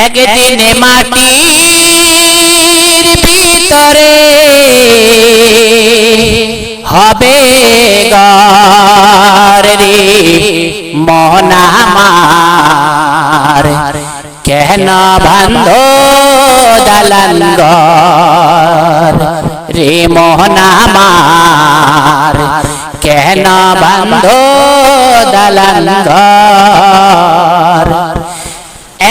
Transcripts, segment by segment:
একদিন মাটির ভিতরে হবে রে মনামার কেন বান্ধ গর রে মোহনামার কেন বান্ধ ঘর?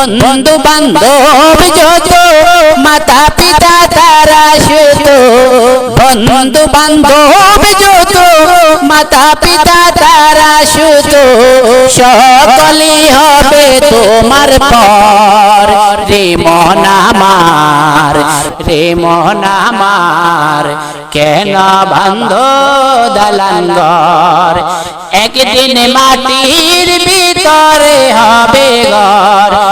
বন্ধু বান্ধব যত মাতা পিতা তারা সুত। বন্ধু বান্ধব যত মাতা পিতা তারা সুত। সকলি হবে তোমার পর। রে মনামার রে মনামার কেন বান্ধ দালাঙ্গর একদিন মাটির ভিতরে হবে ঘর।